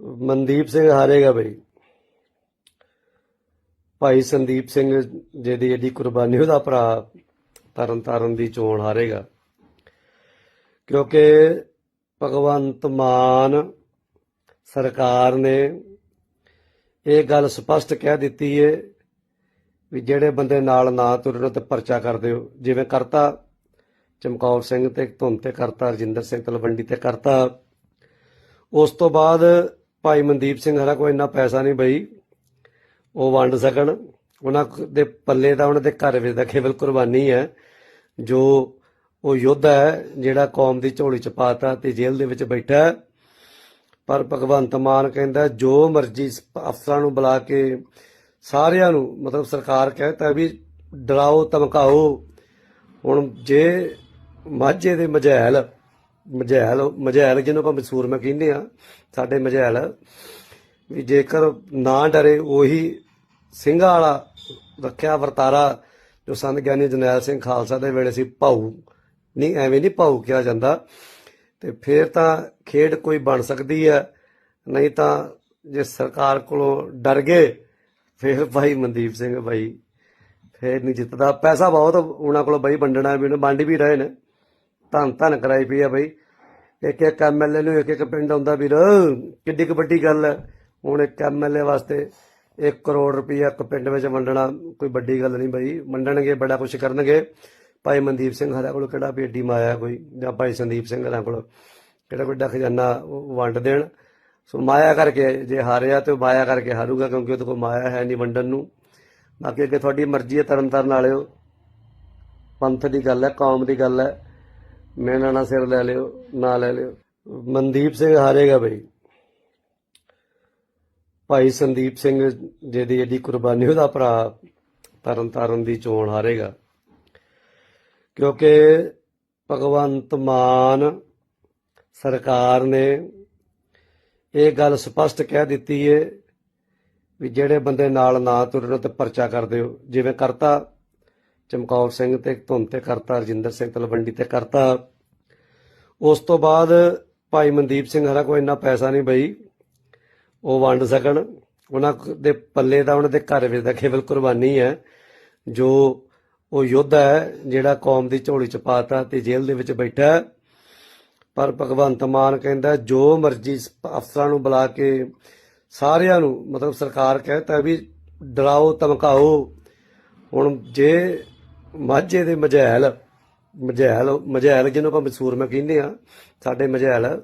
ਮਨਦੀਪ ਸਿੰਘ ਹਾਰੇਗਾ ਬਈ। ਭਾਈ ਸੰਦੀਪ ਸਿੰਘ ਜਿਹਦੀ ਏਡੀ ਕੁਰਬਾਨੀ, ਉਹਦਾ ਭਰਾ ਤਰਨ ਤਾਰਨ ਦੀ ਚੋਣ ਹਾਰੇਗਾ। ਕਿਉਂਕਿ ਭਗਵੰਤ ਮਾਨ ਸਰਕਾਰ ਨੇ ਇਹ ਗੱਲ ਸਪਸ਼ਟ ਕਹਿ ਦਿੱਤੀ ਏ ਵੀ ਜਿਹੜੇ ਬੰਦੇ ਨਾਲ ਨਾ ਤੁਰਨ ਤੇ ਪਰਚਾ ਕਰ ਦਿਓ ਜਿਵੇਂ ਕਰਤਾ ਚਮਕੌਰ ਸਿੰਘ ਤੇ ਧੁੰਮ ਤੇ ਕਰਤਾ, ਰਜਿੰਦਰ ਸਿੰਘ ਤਲਵੰਡੀ ਤੇ ਕਰਤਾ, ਉਸ ਤੋਂ ਬਾਅਦ ਭਾਈ ਮਨਦੀਪ ਸਿੰਘ ਹਰਾ ਕੋਈ ਇੰਨਾ ਪੈਸਾ ਨਹੀਂ ਬਈ, ਉਹ ਵੰਡ ਸਕਣ। ਉਹਨਾਂ ਦੇ ਪੱਲੇ ਦਾ ਉਹਨਾਂ ਦੇ ਘਰ ਵਿੱਚ ਦਾ ਕੇਵਲ ਕੁਰਬਾਨੀ ਹੈ। ਜੋ ਉਹ ਯੁੱਧ ਹੈ, ਜਿਹੜਾ ਕੌਮ ਦੀ ਝੋਲੀ ਚ ਪਾਤਾ ਤੇ ਜੇਲ੍ਹ ਦੇ ਵਿੱਚ ਬੈਠਾ ਪਰ ਭਗਵੰਤ ਮਾਨ ਕਹਿੰਦਾ, ਜੋ ਮਰਜ਼ੀ ਅਫਸਰਾਂ ਨੂੰ ਬੁਲਾ ਕੇ ਸਾਰਿਆਂ ਨੂੰ, ਮਤਲਬ ਸਰਕਾਰ ਕਹਿੰਦਾ ਵੀ ਡਰਾਓ, ਧਮਕਾਓ। ਹੁਣ ਜੇ ਮਾਝੇ ਦੇ ਮਝੈਲ ਮਝੈਲ ਮਜ਼ੈਲ ਜਿਹਨੂੰ ਆਪਾਂ ਮਸੂਰ ਮੈਂ ਕਹਿੰਦੇ ਆ, ਸਾਡੇ ਮਜ਼ੈਲ ਵੀ ਜੇਕਰ ਨਾ ਡਰੇ ਉਹੀ ਸਿੰਘਾਂ ਵਾਲਾ ਰੱਖਿਆ ਵਰਤਾਰਾ ਜੋ ਸੰਤ ਗਿਆਨੀ ਜਰਨੈਲ ਸਿੰਘ ਖਾਲਸਾ ਦੇ ਵੇਲੇ ਸੀ, ਭਾਊ। ਨਹੀਂ, ਐਵੇਂ ਨਹੀਂ ਭਾਊ ਕਿਹਾ ਜਾਂਦਾ। ਤੇ ਫਿਰ ਤਾਂ ਖੇਡ ਕੋਈ ਬਣ ਸਕਦੀ ਹੈ, ਨਹੀਂ ਤਾਂ ਜੇ ਸਰਕਾਰ ਕੋਲੋਂ ਡਰ ਗਏ, ਫਿਰ ਭਾਈ ਮਨਦੀਪ ਸਿੰਘ ਭਾਈ ਫੇਰ ਨਹੀਂ ਜਿੱਤਦਾ। ਪੈਸਾ ਬਹੁਤ, ਉਹਨਾਂ ਕੋਲੋਂ ਬਈ ਵੰਡਣਾ ਵੀ ਉਹਨੇ ਵੰਡ ਵੀ ਰਹੇ ਨੇ। ਧੰਨ ਧੰਨ ਕਰਾਈ ਪਈ ਆ ਬਈ। ਇੱਕ ਇੱਕ ਐਮਐਲਏ ਨੂੰ ਇੱਕ ਇੱਕ ਪਿੰਡ ਆਉਂਦਾ ਵੀਰ। ਕਿੱਡੀ ਕੁ ਵੱਡੀ ਗੱਲ ਹੈ ਹੁਣ ਇੱਕ ਐਮਐਲਏ ਵਾਸਤੇ 1 ਕਰੋੜ ਰੁਪਈਆ ਇੱਕ ਪਿੰਡ ਵਿੱਚ ਵੰਡਣਾ ਕੋਈ ਵੱਡੀ ਗੱਲ ਨਹੀਂ ਬਈ। ਵੰਡਣਗੇ, ਬੜਾ ਕੁਝ ਕਰਨਗੇ। ਭਾਈ ਮਨਦੀਪ ਸਿੰਘ ਹਰਾ ਕੋਲ ਕਿਹੜਾ ਵੀ ਏਡੀ ਮਾਇਆ ਕੋਈ? ਜਾਂ ਭਾਈ ਸੰਦੀਪ ਸਿੰਘ ਹਰਾ ਕੋਲ ਕਿਹੜਾ ਵੱਡਾ ਖਜ਼ਾਨਾ ਉਹ ਵੰਡ ਦੇਣ? ਸੋ ਮਾਇਆ ਕਰਕੇ ਜੇ ਹਾਰਿਆ ਤੇ ਉਹ ਮਾਇਆ ਕਰਕੇ ਹਾਰੂਗਾ ਕਿਉਂਕਿ ਉਹਦੇ ਕੋਲ ਮਾਇਆ ਹੈ ਨਹੀਂ ਵੰਡਣ ਨੂੰ। ਬਾਕੀ ਅੱਗੇ ਤੁਹਾਡੀ ਮਰਜ਼ੀ ਹੈ ਤਰਨ ਤਾਰਨ ਵਾਲਿਓ। ਪੰਥ ਦੀ ਗੱਲ ਹੈ, ਕੌਮ ਦੀ ਗੱਲ ਹੈ। ਮੇਨਾ ਨਾ ਸਿਰ ਲੈ ਲਿਓ, ਨਾ ਲੈ ਲਿਓ। ਮਨਦੀਪ ਸਿੰਘ ਹਾਰੇਗਾ ਬਈ। ਭਾਈ ਸੰਦੀਪ ਸਿੰਘ ਜਿਹਦੀ ਜਿਹੜੀ ਕੁਰਬਾਨੀ, ਉਹਦਾ ਭਰਾ ਤਰਨ ਤਾਰਨ ਦੀ ਚੋਣ ਹਾਰੇਗਾ। ਕਿਉਂਕਿ ਭਗਵੰਤ ਮਾਨ ਸਰਕਾਰ ਨੇ ਇਹ ਗੱਲ ਸਪਸ਼ਟ ਕਹਿ ਦਿੱਤੀ ਏ ਵੀ ਜਿਹੜੇ ਬੰਦੇ ਨਾਲ ਨਾ ਤੁਰਨ ਤੇ ਪਰਚਾ ਕਰ ਦਿਓ ਜਿਵੇਂ ਕਰਤਾ ਚਮਕੌਰ ਸਿੰਘ ਤੇ ਧੁੰਨ ਤੇ ਕਰਤਾ, ਰਜਿੰਦਰ ਸਿੰਘ ਤਲਵੰਡੀ ਤੇ ਕਰਤਾ ਉਸ ਤੋਂ ਬਾਅਦ ਭਾਈ ਮਨਦੀਪ ਸਿੰਘ ਹਰਾ ਕੋਈ ਇੰਨਾ ਪੈਸਾ ਨਹੀਂ ਬਈ, ਉਹ ਵੰਡ ਸਕਣ। ਉਹਨਾਂ ਦੇ ਪੱਲੇ ਦਾ ਉਹਨਾਂ ਦੇ ਘਰ ਵਿੱਚ ਦਾ ਕੇਵਲ ਕੁਰਬਾਨੀ ਹੈ। ਜੋ ਉਹ ਯੁੱਧ ਹੈ, ਜਿਹੜਾ ਕੌਮ ਦੀ ਝੋਲੀ ਚ ਪਾਤਾ ਤੇ ਜੇਲ੍ਹ ਦੇ ਵਿੱਚ ਬੈਠਾ ਪਰ ਭਗਵੰਤ ਮਾਨ ਕਹਿੰਦਾ, ਜੋ ਮਰਜ਼ੀ ਅਫਸਰਾਂ ਨੂੰ ਬੁਲਾ ਕੇ ਸਾਰਿਆਂ ਨੂੰ, ਮਤਲਬ ਸਰਕਾਰ ਕਹਿੰਦਾ ਵੀ ਡਰਾਓ, ਧਮਕਾਓ। ਹੁਣ ਜੇ ਮਾਝੇ ਦੇ ਮਝੈਲ ਮਝੈਲ ਮਝੈਲ ਜਿਹਨੂੰ ਆਪਾਂ ਮਸੂਰ ਮੈਂ ਕਹਿੰਦੇ ਆ ਸਾਡੇ ਮਝੈਲ,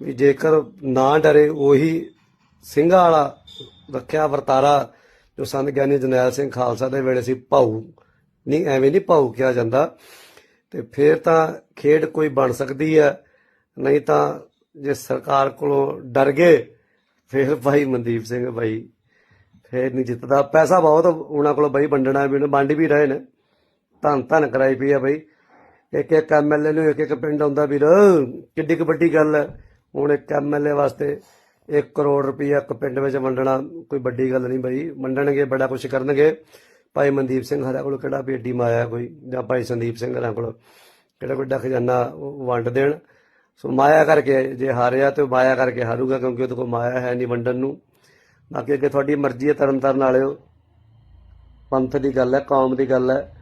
ਵੀ ਜੇਕਰ ਨਾ ਡਰੇ ਉਹੀ ਸਿੰਘਾਂ ਵਾਲਾ ਰੱਖਿਆ ਵਰਤਾਰਾ ਜੋ ਸੰਤ ਗਿਆਨੀ ਜਰਨੈਲ ਸਿੰਘ ਖਾਲਸਾ ਦੇ ਵੇਲੇ ਸੀ, ਭਾਊ। ਨਹੀਂ, ਐਵੇਂ ਨਹੀਂ ਭਾਊ ਕਿਹਾ ਜਾਂਦਾ। ਤੇ ਫਿਰ ਤਾਂ ਖੇਡ ਕੋਈ ਬਣ ਸਕਦੀ ਹੈ, ਨਹੀਂ ਤਾਂ ਜੇ ਸਰਕਾਰ ਕੋਲੋਂ ਡਰ ਗਏ, ਫਿਰ ਭਾਈ ਮਨਦੀਪ ਸਿੰਘ ਭਾਈ ਫੇਰ ਨਹੀਂ ਜਿੱਤਦਾ। ਪੈਸਾ ਬਹੁਤ ਉਹਨਾਂ ਕੋਲ ਬਈ ਵੰਡਣਾ, ਵੀ ਵੰਡ ਵੀ ਰਹੇ ਨੇ। ਧੰਨ ਧੰਨ ਕਰਾਈ ਪਈ ਆ ਬਈ। ਇੱਕ ਇੱਕ ਐਮਐਲਏ ਨੂੰ ਇੱਕ ਇੱਕ ਪਿੰਡ ਆਉਂਦਾ ਵੀਰ। ਕਿੱਡੀ ਕੁ ਵੱਡੀ ਗੱਲ ਹੈ। ਹੁਣ ਇੱਕ ਐਮਐਲਏ ਵਾਸਤੇ 1 ਕਰੋੜ ਰੁਪਈਆ ਇੱਕ ਪਿੰਡ ਵਿੱਚ ਵੰਡਣਾ ਕੋਈ ਵੱਡੀ ਗੱਲ ਨਹੀਂ ਬਈ। ਵੰਡਣਗੇ, ਬੜਾ ਕੁਝ ਕਰਨਗੇ। ਭਾਈ ਮਨਦੀਪ ਸਿੰਘ ਹਰਾ ਕੋਲ ਕਿਹੜਾ ਵੀ ਏਡੀ ਮਾਇਆ ਕੋਈ? ਜਾਂ ਭਾਈ ਸੰਦੀਪ ਸਿੰਘ ਹਰਾ ਕੋਲ ਕਿਹੜਾ ਵੱਡਾ ਖਜ਼ਾਨਾ ਉਹ ਵੰਡ ਦੇਣ। ਸੋ ਮਾਇਆ ਕਰਕੇ ਜੇ ਹਾਰਿਆ ਤੇ ਉਹ ਮਾਇਆ ਕਰਕੇ ਹਾਰੂਗਾ ਕਿਉਂਕਿ ਉਹਦੇ ਕੋਲ ਮਾਇਆ ਹੈ ਨਹੀਂ ਵੰਡਣ ਨੂੰ। ਬਾਕੀ ਅੱਗੇ ਤੁਹਾਡੀ ਮਰਜ਼ੀ ਹੈ ਤਰਨ ਤਾਰਨ ਵਾਲਿਓ। ਪੰਥ ਦੀ ਗੱਲ ਹੈ, ਕੌਮ ਦੀ ਗੱਲ ਹੈ।